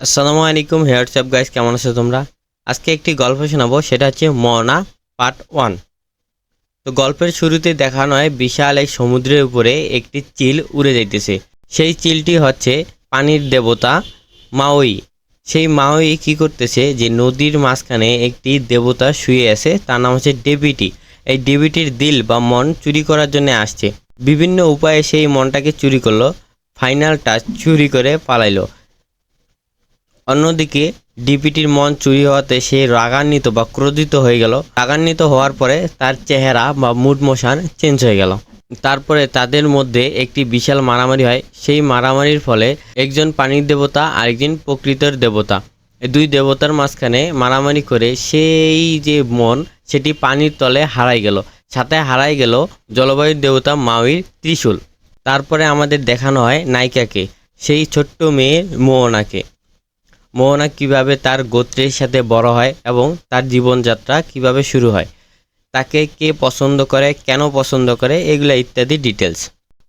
আসসালামু আলাইকুম WhatsApp guys কেমন আছো তোমরা? আজকে একটি গল্প শোনাবো, সেটা হচ্ছে মনা পার্ট ওয়ান তো গল্পের শুরুতে দেখানো হয় বিশাল এক সমুদ্রের উপরে একটি চিল উড়ে যাইতেছে। সেই চিলটি হচ্ছে পানির দেবতা মাওই সেই মাওই কি করতেছে যে নদীর মাঝখানে একটি দেবতা শুয়ে আছে, তার নাম হচ্ছে ডেবিটি। এই ডেবিটির দিল বা মন চুরি করার জন্য আসছে। বিভিন্ন উপায়ে সেই মনটাকে চুরি করল ফাইনালটা চুরি করে পালাইলো। অন্যদিকে ডিপিটির মন চুরি হওয়াতে সে রাগান্বিত বা ক্রোধিত হয়ে গেল। রাগান্বিত হওয়ার পরে তার চেহারা বা মুড মোশন চেঞ্জ হয়ে গেল। তারপরে তাদের মধ্যে একটি বিশাল মারামারি হয়। সেই মারামারির ফলে একজন পানির দেবতা, আরেকজন প্রকৃতির দেবতা। দুই দেবতার মাঝখানে মারামারি করে সেই যে মন, সেটি পানির তলে হারাই গেল। সাথে হারাই গেল জলবায়ুর দেবতা মাউইর ত্রিশূল। তারপরে আমাদের দেখানো হয় নায়িকাকে, সেই ছোট্ট মেয়ে মোহনাকে। মোহনা কীভাবে তার গোত্রের সাথে বড় হয় এবং তার জীবনযাত্রা কীভাবে শুরু হয়, তাকে কে পছন্দ করে, কেন পছন্দ করে, এগুলো ইত্যাদি ডিটেলস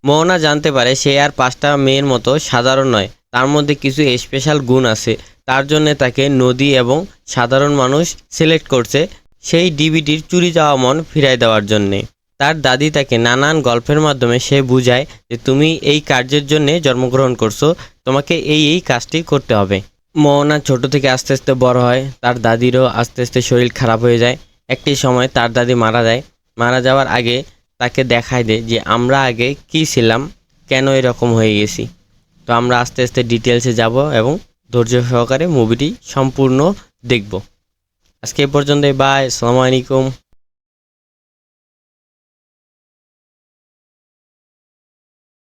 মোহনা জানতে পারে সে আর পাঁচটা মেয়ের মতো সাধারণ নয়, তার মধ্যে কিছু স্পেশাল গুণ আছে, তার জন্য তাকে নদী এবং সাধারণ মানুষ সিলেক্ট করছে সেই ডিবিটির চুরি যাওয়া মন ফিরাই দেওয়ার জন্যে। তার দাদি তাকে নানান গল্পের মাধ্যমে সে বুঝায় যে, তুমি এই কার্যের জন্যে জন্মগ্রহণ করছ, তোমাকে এই এই কাজটি করতে হবে। মোহনা ছোট থেকে আস্তে আস্তে বড় হয়, তার দাদিরও আস্তে আস্তে শরীর খারাপ হয়ে যায়। একটি সময় তার দাদি মারা যায়। মারা যাওয়ার আগে তাকে দেখায় দেয় যে আমরা আগে কী ছিলাম, কেন এরকম হয়ে গেছি। তো আমরা আস্তে আস্তে ডিটেলসে যাব এবং ধৈর্য সহকারে মুভিটি সম্পূর্ণ দেখব। আজকে এ পর্যন্ত বাই আসসালামু আলাইকুম।